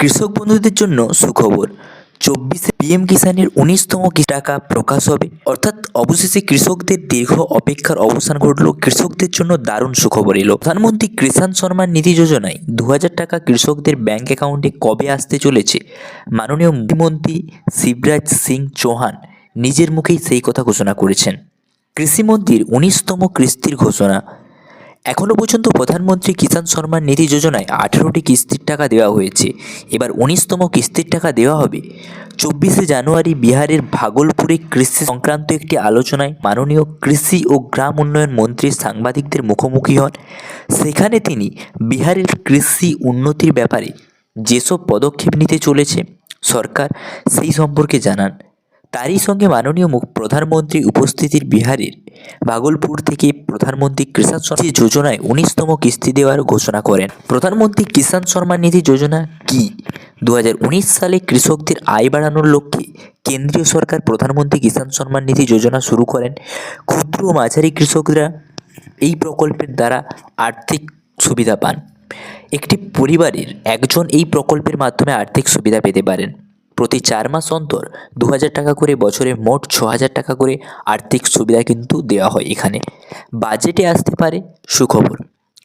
কৃষক বন্ধুদের জন্য সুখবর। চব্বিশে পিএম কিষানের উনিশতম টাকা প্রকাশ হবে? অর্থাৎ অবশেষে কৃষকদের দীর্ঘ অপেক্ষার অবসান ঘটল, কৃষকদের জন্য দারুণ সুখবর এলো। প্রধানমন্ত্রী কিষাণ সম্মান নিধি যোজনায় দু হাজার টাকা কৃষকদের ব্যাংক অ্যাকাউন্টে কবে আসতে চলেছে? মাননীয় মুখ্যমন্ত্রী শিবরাজ সিং চৌহান নিজের মুখেই সেই কথা ঘোষণা করেছেন। কৃষিমন্ত্রীর উনিশতম কিস্তির ঘোষণা এখনও পর্যন্ত প্রধানমন্ত্রী কিষাণ সম্মান নিধি যোজনায় আঠেরোটি কিস্তির টাকা দেওয়া হয়েছে। এবার উনিশতম কিস্তির টাকা দেওয়া হবে। চব্বিশে জানুয়ারি বিহারের ভাগলপুরে কৃষি সংক্রান্ত একটি আলোচনায় মাননীয় কৃষি ও গ্রাম উন্নয়ন মন্ত্রী সাংবাদিকদের মুখোমুখি হন। সেখানে তিনি বিহারের কৃষি উন্নতির ব্যাপারে যেসব পদক্ষেপ নিতে চলেছে, সরকার সেই সম্পর্কে জানান। তারই সঙ্গে মাননীয় মুখ প্রধানমন্ত্রী উপস্থিতির বিহারের ভাগলপুর থেকে প্রধানমন্ত্রী কিষাণ নিধি যোজনায় উনিশতম কিস্তি দেওয়ার ঘোষণা করেন। প্রধানমন্ত্রী কিষাণ সম্মান নিধি যোজনা কি? দু হাজার উনিশ সালে কৃষকদের আয় বাড়ানোর লক্ষ্যে কেন্দ্রীয় সরকার প্রধানমন্ত্রী কিষাণ সম্মান নিধি যোজনা শুরু করেন। ক্ষুদ্র ও মাঝারি কৃষকরা এই প্রকল্পের দ্বারা আর্থিক সুবিধা পান। একটি পরিবারের একজন এই প্রকল্পের মাধ্যমে আর্থিক সুবিধা পেতে পারেন। প্রতি চার মাস অন্তর দু হাজার টাকা করে বছরে মোট ছ টাকা করে আর্থিক সুবিধা কিন্তু দেওয়া হয় এখানে। বাজেটে আসতে পারে সুখবর।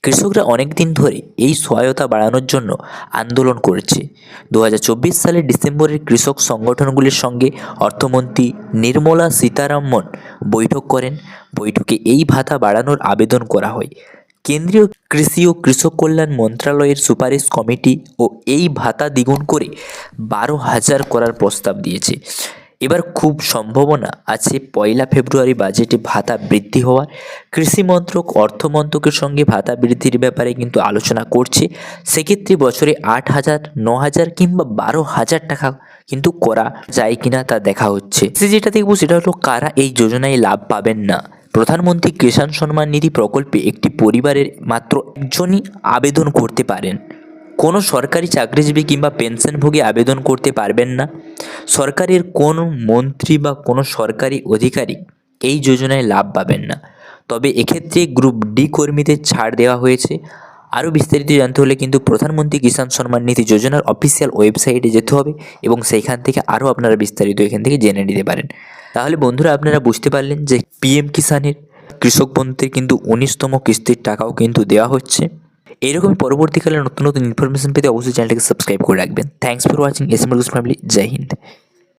কৃষকরা অনেক দিন ধরে এই সহায়তা বাড়ানোর জন্য আন্দোলন করেছে। দু হাজার চব্বিশ সালের ডিসেম্বরের কৃষক সংগঠনগুলির সঙ্গে অর্থমন্ত্রী নির্মলা সীতারামন বৈঠক করেন। বৈঠকে এই ভাতা বাড়ানোর আবেদন করা হয়। কেন্দ্রীয় কৃষি ও কৃষক কল্যাণ মন্ত্রণালয়ের সুপারিশ কমিটি ও এই ভাতা দ্বিগুণ করে বারো হাজার করার প্রস্তাব দিয়েছে। এবার খুব সম্ভাবনা আছে পয়লা ফেব্রুয়ারি বাজেটে ভাতা বৃদ্ধি হওয়ার। কৃষি মন্ত্রক অর্থমন্ত্রকের সঙ্গে ভাতা বৃদ্ধির ব্যাপারে কিন্তু আলোচনা করছে। সেক্ষেত্রে বছরে আট হাজার, ন হাজার কিংবা বারো হাজার টাকা কিন্তু করা যায় কিনা তা দেখা হচ্ছে। সে যেটা দেখব সেটা হলো কারা এই যোজনায় লাভ পাবেন না। প্রধানমন্ত্রী কিষাণ সম্মান নিধি প্রকল্পে একটি পরিবারের মাত্র একজনই আবেদন করতে পারেন। কোনো সরকারি চাকরিজীবী কিংবা পেনশনভোগী আবেদন করতে পারবেন না। সরকারের কোন মন্ত্রী বা কোনো সরকারি অধিকারী এই যোজনায় লাভ পাবেন না। তবে এক্ষেত্রে গ্রুপ ডি কর্মীদের ছাড় দেওয়া হয়েছে। আরও বিস্তারিত জানতে হলে কিন্তু প্রধানমন্ত্রী কিষাণ সম্মান নিধি যোজনার অফিসিয়াল ওয়েবসাইটে যেতে হবে এবং সেইখান থেকে আরও আপনারা বিস্তারিত এখান থেকে জেনে নিতে পারেন। তাহলে বন্ধুরা, আপনারা বুঝতে পারলেন যে পিএম কিষাণের কৃষক বন্ধুদের কিন্তু উনিশতম কিস্তির টাকাও কিন্তু দেওয়া হচ্ছে। এরকম পরবর্তীকালে নতুন নতুন ইনফরমেশন পেতে অবশ্যই চ্যানেলটাকে সাবস্ক্রাইব করে রাখবেন। Thanks for watching S M family Joy Hind.